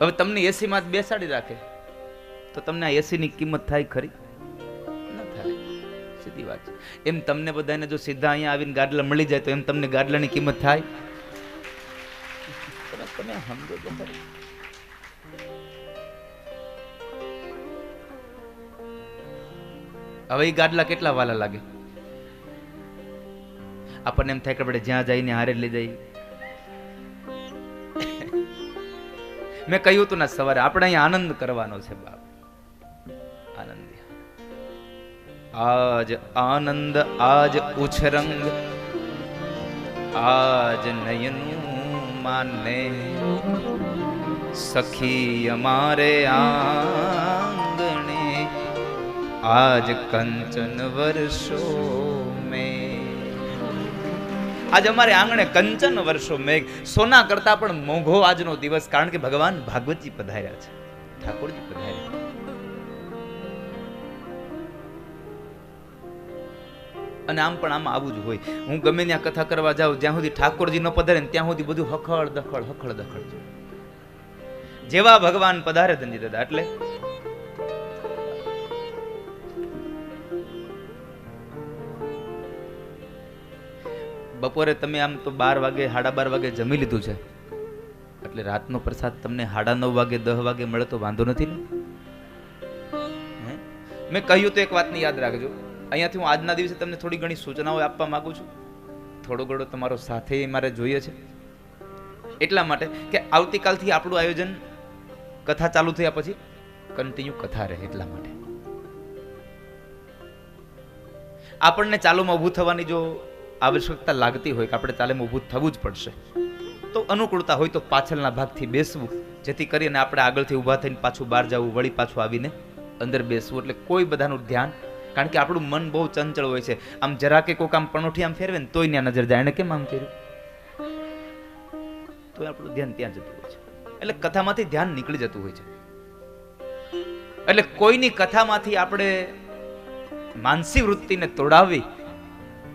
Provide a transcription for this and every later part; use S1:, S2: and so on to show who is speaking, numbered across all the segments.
S1: હવે તમને એસીમાં જ બેસાડી રાખે. તો તમને આ એસીની કિંમત થાય ખરી? ન થાય. સીધી વાત છે. એમ તમને બધાને જો સીધા અહીંયા આવીને ગાડલા મળી જાય તો એમ તમને ગાડલાની કિંમત થાય? તમે સમજો તો ખરી. હવે એ ગાડલા કેટલા વાલા લાગે? આપણને એમ થાય કે આપણે જ્યાં જઈને હારે લઈ જઈએ. મેં કહ્યું હતું ને સવારે, આપણે અહીંયા આનંદ કરવાનો છે બાપ. આનંદ. આજ આનંદ, આજ ઉછરંગ, આજ નયનું માને. સખી અમારે આંગણે, આજ કંચન વર્ષો આજ અમારે આંગણે કંચન વર્ષો મેઘ. સોના કરતા પણ મોંઘો આજનો દિવસ, કારણ કે ભગવાન ભાગવતજી પધાર્યા છે. ઠાકોરજી પધાર્યા. અને આમ પણ આમાં આવું જ હોય. હું ગમે ત્યાં કથા કરવા જાઉં, જ્યાં સુધી ઠાકોરજી ન પધારે ને ત્યાં સુધી બધું હખડ દખડ હખડ દખડ. જેવા ભગવાન પધારે ધનજી દાદા એટલે બપોરે તમે આમ તો બાર વાગે, સાડા બાર વાગે જમી લીધું છે. એટલે રાતનો પ્રસાદ તમને સાડા નવ વાગે દસ વાગે મળે તો વાંધો નથી ને? મેં કહ્યું તો એક વાતની યાદ રાખજો. અહીંયાથી હું આજના દિવસે તમને થોડી ઘણી સૂચનાઓ આપવા માંગુ છું. થોડો ઘણો તમારો સાથે મારે જોઈએ છે. એટલા માટે કે આવતીકાલથી આપણું આયોજન કથા ચાલુ થયા પછી કન્ટિન્યુ કથા રહે એટલા માટે. આપણને ચાલુમાં ઊભું થવાની જો આવશ્યકતા લાગતી હોય કે આપણે તાલીમ ઊભું થવું જ પડશે. તો અનુકૂળતા હોય તો પાછળના ભાગથી બેસવું, જેથી કરીને આપણે આગળથી ઊભા થઈને પાછું બહાર જવું, વળી પાછું આવીને અંદર બેસવું. એટલે કોઈ બધાનું ધ્યાન, કારણ કે આપણું મન બહુ ચંચળ હોય છે. આમ જરા કે કોઈક આમ પણોઠી આમ ફેરવે ને તોય ત્યાં નજર જાય. એને કેમ આમ કર્યું? તો આપણું ધ્યાન ત્યાં જતું હોય છે. એટલે કથામાંથી ધ્યાન નીકળી જતું હોય છે. એટલે કોઈની કથામાંથી આપણે માનસી વૃત્તિને તોડાવવી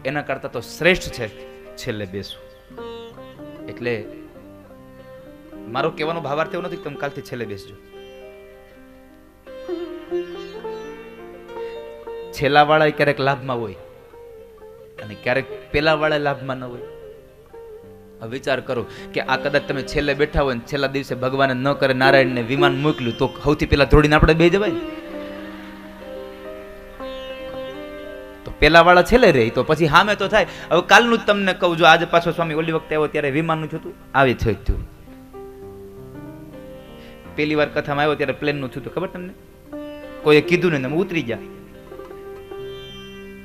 S1: એના કરતાં તો શ્રેષ્ઠ છે છેલ્લે બેસવું. એટલે મારો કહેવાનો ભાવાર્થ એવો નથી તમે કાલથી છેલ્લે બેસજો. છેલ્લા વાળા ક્યારેક લાભમાં હોય અને ક્યારેક પેલા વાળા લાભમાં ન હોય. હવે વિચાર કરો કે આ કદાચ તમે છેલ્લે બેઠા હોય ને છેલ્લા દિવસે ભગવાને ન કરે, નારાયણને વિમાન મોકલ્યું તો સૌથી પહેલા ધોડીને આપણે બે જવાય ને? વાળા છેલ્લે રહી, તો પછી હામે તો થાય. હવે કાલનું જ તમને કહું, જો આજે પાછો સ્વામી ઓલી વખતે આવ્યો ત્યારે વિમાનનું થયું આવી થયું થયું. પેલી વાર કથામાં આવ્યો ત્યારે પ્લેનનું થયું હતું, ખબર તમને? કોઈએ કીધું ને તમે ઉતરી ગયા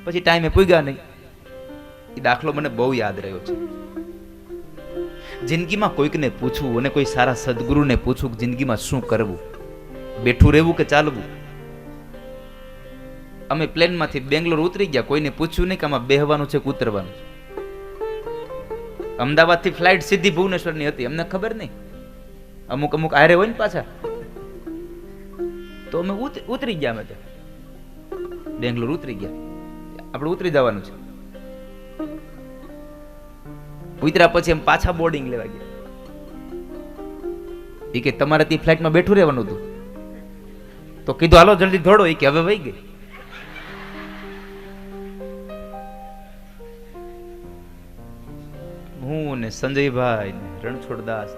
S1: પછી ટાઈમે પૂગ્યા નહીં. એ દાખલો મને બહુ યાદ રહ્યો છે. જિંદગીમાં કોઈકને પૂછવું અને કોઈ સારા સદગુરુને પૂછવું જિંદગીમાં શું કરવું? બેઠું રહેવું કે ચાલવું? અમે પ્લેનમાંથી બેંગ્લોર ઉતરી ગયા. કોઈને પૂછ્યું નહીં કે આમાં બેહવાનું છે કે ઉતરવાનું છે. અમદાવાદથી ફ્લાઇટ સીધી ભુવનેશ્વરની હતી. અમને ખબર નહીં. અમુક અમુક આરે હોય ને પાછા. તો અમે ઉતરી ગયા અમે બેંગ્લોર ઉતરી ગયા. આપણે ઉતરી જવાનું છે. ઉતર્યા પછી એમ પાછા બોર્ડિંગ લેવા ગયા. એ કે તમારે ત્યાં ફ્લાઇટમાં બેઠું રહેવાનું હતું. તો કીધું, હાલો, જલ્દી દોડો. એ કે, હવે વહી ગઈ. હું ને સંજયભાઈ ને રણછોડદાસ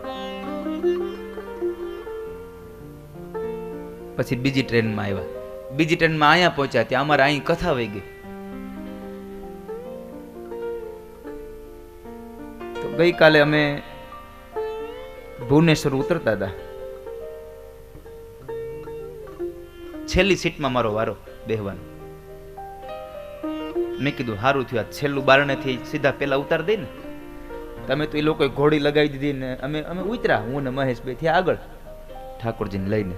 S1: પછી બીજી ટ્રેનમાં આવ્યા. બીજી ટ્રેનમાં અહીંયા પહોંચ્યા ત્યાં અમારે અહીં કથા વહી ગઈ. તો ગઈકાલે અમે ભુવનેશ્વર ઉતરતા હતા. છેલ્લી સીટમાં મારો વારો બેહવાનો. મેં કીધું સારું થયું, આ છેલ્લું બારણેથી સીધા પેલા ઉતાર દઈ ને. તમે તો એ લોકોએ ઘોડી લગાવી દીધી ને અમે અમે ઉતરા હું ને મહેશભાઈ થયા આગળ. ઠાકોરજીને લઈને.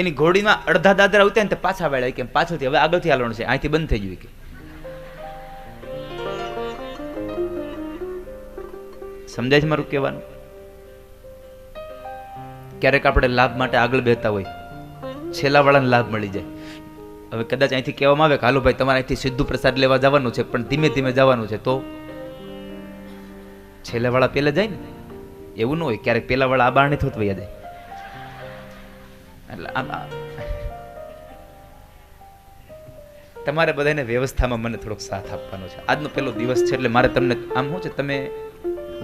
S1: એની ઘોડીમાં અડધા દાદરા ઉતર્યા ને તો પાછા વાળ્યા કેમ પાછળથી હવે આગળથી હાલવાનું છે, અહીંથી બંધ થઈ ગયું કે. સમજાય છે મારું કહેવાનું? ક્યારેક આપણે લાભ માટે આગળ બેહતા હોય, છેલ્લા વાળાને લાભ મળી જાય. હવે કદાચ અહીંથી કહેવામાં આવે કે, હાલો ભાઈ, તમારે અહીંથી સીધું પ્રસાદ લેવા જવાનું છે, પણ ધીમે ધીમે જવાનું છે. તો છેલ્લા વાળા પેલે જાય ને, એવું ન હોય, ક્યારેક પેલા વાળા આ બારણે થોત વૈયા એટલે આમ તમારે બધાને વ્યવસ્થામાં મને થોડોક સાથ આપવાનો છે. આજનો પહેલો દિવસ છે, એટલે મારે તમને આમ શું છે, તમે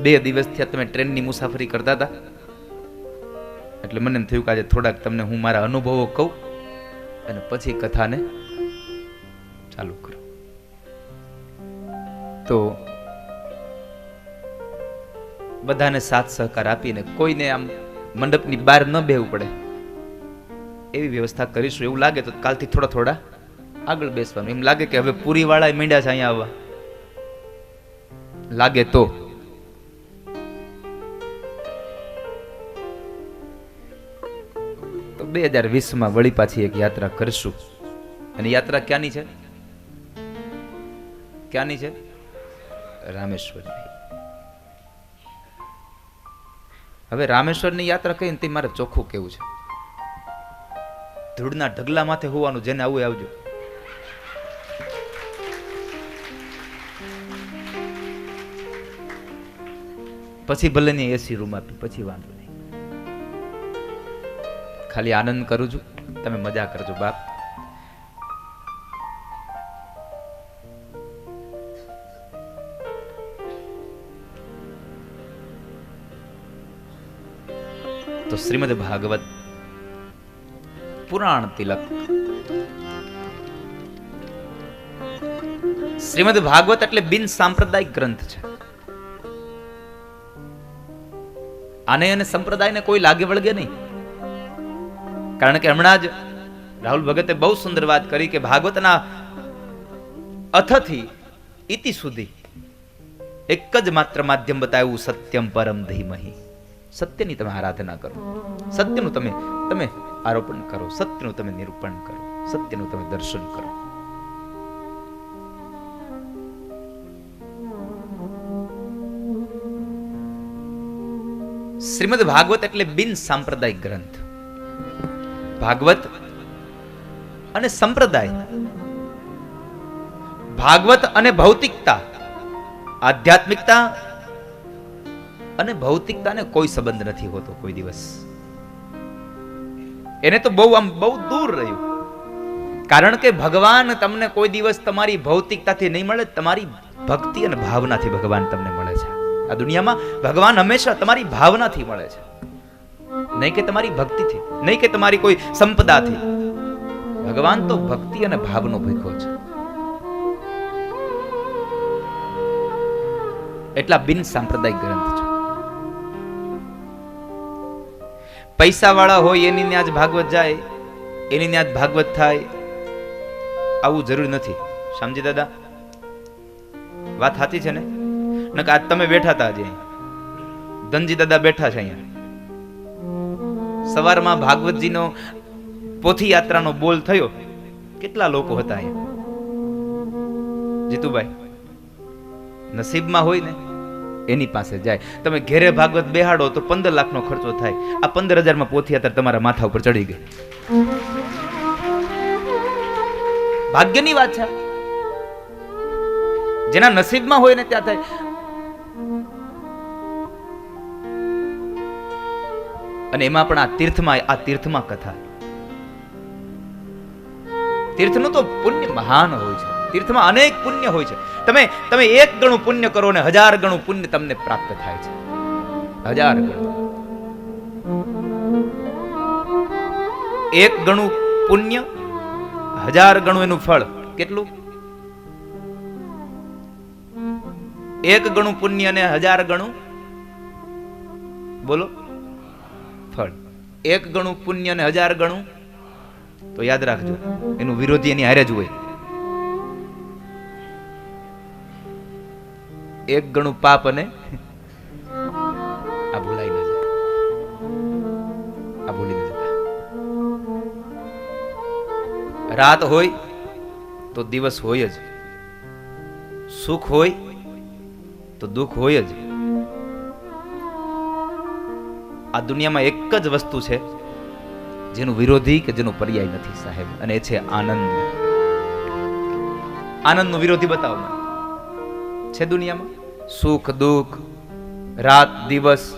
S1: બે દિવસથી તમે ટ્રેનની મુસાફરી કરતા હતા. એટલે મને એમ થયું કે આજે થોડાક તમને હું મારા અનુભવો કહું. અને પછી કથાને ચાલુ કરો. તો બધાને સાથ સહકાર આપીને કોઈને આમ મંડપની બહાર ન બેહવું પડે, એવી વ્યવસ્થા કરીશું. એવું લાગે તો કાલથી થોડા થોડા આગળ બેસવાનું. એમ લાગે કે હવે પૂરીવાળા મીંડા છે અહીંયા આવવા. લાગે તો બે હજાર વીસમાં વળી પાછી એક યાત્રા કરશું. અને યાત્રા ક્યાંની છે? ક્યાંની છે? રામેશ્વરની. હવે રામેશ્વરની યાત્રા કહીને તે મારે ચોખ્ખું કેવું છે. ધૂળના ઢગલા માથે હોવાનું જેને આવું આવજો. પછી ભલે ને એસી રૂમ આપી, પછી વાંધો નહીં. ખાલી આનંદ કરું છું. તમે મજા કરજો, બાપ. તો શ્રીમદ ભાગવત, પુરાણ તિલક. શ્રીમદ ભાગવત એટલે બિન સાંપ્રદાયિક ગ્રંથ છે. આને અને સંપ્રદાયને કોઈ લાગે વળગે નહીં. કારણ કે હમણાં જ રાહુલ ભગતે બહુ સુંદર વાત કરી કે ભાગવતના અથથી ઇતિ સુધી એક જ માત્ર માધ્યમ બતાવ્યું, સત્યમ પરમ ધીમહી. સત્યની તમે આરાધના કરો. સત્યનું તમે તમે આરોપણ કરો. સત્યનું તમે નિરૂપણ કરો. સત્યનું તમે દર્શન કરો. શ્રીમદ ભાગવત એટલે બિન સાંપ્રદાયિક ગ્રંથ. ભાગવત અને સંપ્રદાય. ભાગવત અને ભૌતિકતા, આધ્યાત્મિકતા અને ભૌતિકતાને કોઈ સંબંધ નથી હોતો કોઈ દિવસ. એને તો બહુ આમ બહુ દૂર રહ્યું. કારણ કે ભગવાન તમને કોઈ દિવસ તમારી ભૌતિકતાથી નહીં મળે, તમારી ભક્તિ અને ભાવનાથી ભગવાન તમને મળે છે. આ દુનિયામાં ભગવાન હંમેશા તમારી ભાવનાથી મળે છે. નહીં કે તમારી ભક્તિથી નહીં કે તમારી કોઈ સંપદાથી ભગવાન તો ભક્તિ અને ભાવનો ભીખો છે. એટલા બિન સાંપ્રદાયિક ગ્રંથ છે. પૈસા વાળા હોય, એની ત્યાં જ ભાગવત જાય, એની ત્યાં જ ભાગવત થાય, આવું જરૂર નથી. સમજી દાદા, વાત સાચી છે ને? કે આજ તમે બેઠા હતા આજે ધનજી દાદા બેઠા છે અહીંયા. સવારમાં ભાગવતજીનો પોથી યાત્રાનો બોલ થયો. કેટલા લોકો હતા અહીંયા? જીતુભાઈ, નસીબમાં હોય ને, એની પાસે જાય. તમે ઘેરે ભાગવત બેહાડો તો પંદર લાખનો ખર્ચો થાય. આ પંદર હજારમાં પોથી યાત્રા તમારા માથા ઉપર ચડી ગઈ. ભાગ્યની વાત છે. જેના નસીબમાં હોય ને ત્યાં થાય. અને એમાં પણ આ તીર્થમાં આ તીર્થમાં કથા. તીર્થનું તો પુણ્ય મહાન હોય છે. તીર્થમાં અનેક પુણ્ય હોય છે. તમે તમે એક ગણું પુણ્ય કરો ને હજાર ગણું પુણ્ય તમને પ્રાપ્ત થાય છે. હજાર ગણું. એક ગણું પુણ્ય, હજાર ગણું એનું ફળ, કેટલું? એક ગણું પુણ્ય અને હજાર ગણું? બોલો. ફળ. એક ગણું પુણ્ય અને હજાર ગણું. તો યાદ રાખજો, એનું વિરોધી એની હારે જ હોય. એક ગણું પાપ અને આ ભૂલાઈ ન જાય. આ ભૂલી ન જતા. રાત હોય તો દિવસ હોય જ. સુખ હોય તો દુઃખ હોય જ. આ દુનિયામાં એક જ વસ્તુ છે, જેનું વિરોધી કે જેનો પર્યાય નથી, સાહેબ, અને એ છે આનંદ. આનંદનો વિરોધી બતાવો છે દુનિયામાં? સુખ, દુઃખ, રાત, દિવસ?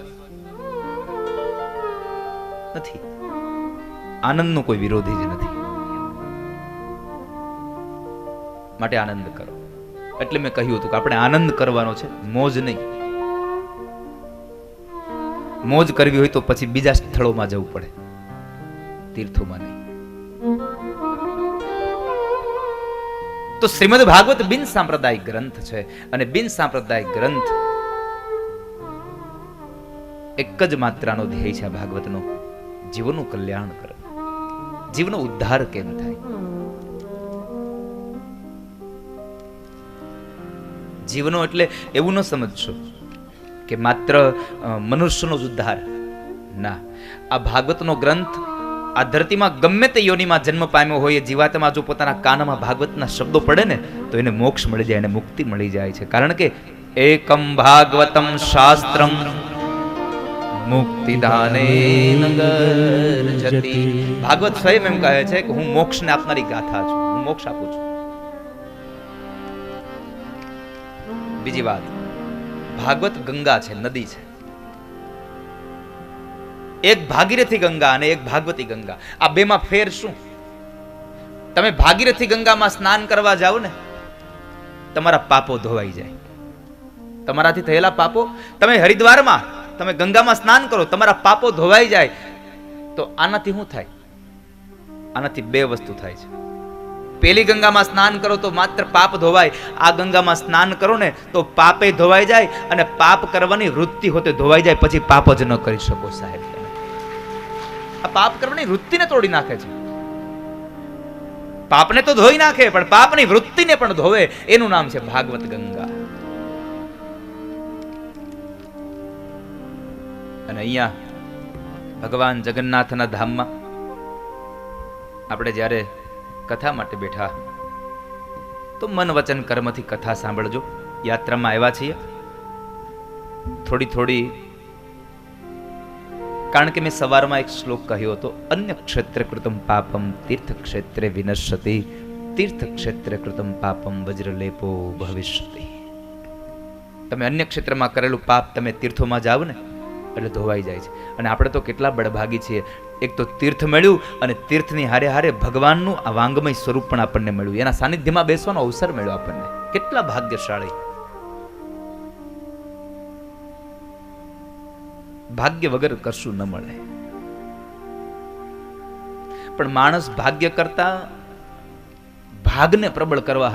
S1: નથી. આનંદનો કોઈ વિરોધી જ નથી. માટે આનંદ કરો. એટલે મેં કહ્યું હતું કે આપણે આનંદ કરવાનો છે, મોજ નહીં. મોજ કરવી હોય તો પછી બીજા સ્થળોમાં જવું પડે. તીર્થોમાં નહીં. તો શ્રીમદ ભાગવત બિન સાંપ્રદાયિક ગ્રંથ છે અને બિન સાંપ્રદાયિક ગ્રંથ એક જ માત્રાનો ધ્યેય છે ભાગવતનો. જીવનું કલ્યાણ કરે જીવનો ઉદ્ધાર કેમ થાય? જીવનો એટલે એવું ન સમજશો. કે માત્ર મનુષ્યનો જ ઉદ્ધાર. ના. આ ભાગવતનો ગ્રંથ આ ધરતીમાં ગમે તે યોનિમાં જન્મ પામ્યો હોય જીવાતમાં જો પોતાના કાનમાં ભાગવતના શબ્દો પડે ને, તો એને મોક્ષ મળી જાય, એને મુક્તિ મળી જાય છે. કારણ કે એકમ ભાગવતમ શાસ્ત્રમ મુક્તિદાને ભાગવત સ્વયં એમ કહે છે કે હું મોક્ષને આપનારી ગાથા છું, હું મોક્ષ આપું છું. બીજી વાત. ભાગવત ગંગા છે, નદી છે. એક ભાગીરથી ગંગા અને એક ભાગવતી ગંગા. આ બેમાં ફેર શું? તમે ભાગીરથી ગંગામાં સ્નાન કરવા જાઓ ને, તમારા પાપો ધોવાઈ જાય. તમારાથી થયેલા પાપો, તમે હરિદ્વારમાં તમે ગંગામાં સ્નાન કરો, તમારા પાપો ધોવાઈ જાય. તો આનાથી શું થાય? આનાથી બે વસ્તુ થાય છે. પેલી ગંગામાં સ્નાન કરો તો માત્ર પાપ ધોવાય. આ ગંગામાં સ્નાન કરો ને તો પાપે ધોવાઈ જાય અને પાપ કરવાની વૃત્તિ હોતે ધોવાઈ જાય. પછી પાપ જ ન કરી શકો સાહેબ. આ પાપ કરવાની વૃત્તિને તોડી નાખે છે. પાપને તો ધોઈ નાખે, પણ પાપની વૃત્તિને પણ ધોવે. એનું નામ છે ભાગવત ગંગા. અને અહીંયા ભગવાન જગન્નાથના ધામમાં આપણે જ્યારે કથા માટે બેઠા. તો મન વચન કર્મથી કથા સાંભળજો. યાત્રામાં આવ્યા છીએ. થોડી થોડી, કારણ કે મેં સવારમાં એક શ્લોક કહ્યો હતો, અન્ય ક્ષેત્ર કૃતમ પાપમ તીર્થ ક્ષેત્રે વિનશ્યતિ તીર્થ ક્ષેત્રે કૃતમ પાપમ વજ્રલેપો ભવિષ્યતિ. તમે અન્ય ક્ષેત્રમાં કરેલું પાપ તમે તીર્થોમાં જાવ ને એટલે ધોવાઈ જાય છે. અને આપણે તો કેટલા બળભાગી છીએ. એક તો તીર્થ મળ્યું અને તીર્થની હારે હારે ભગવાનનું આ વાંગમય સ્વરૂપ પણ આપણને મળ્યું. એના સાનિધ્યમાં બેસવાનો અવસર મળ્યો આપણને. કેટલા ભાગ્યશાળી. ભાગ્ય વગર કશું ન મળે. પણ માણસ ભાગ્ય કરતા ભાગને પ્રબળ કરવા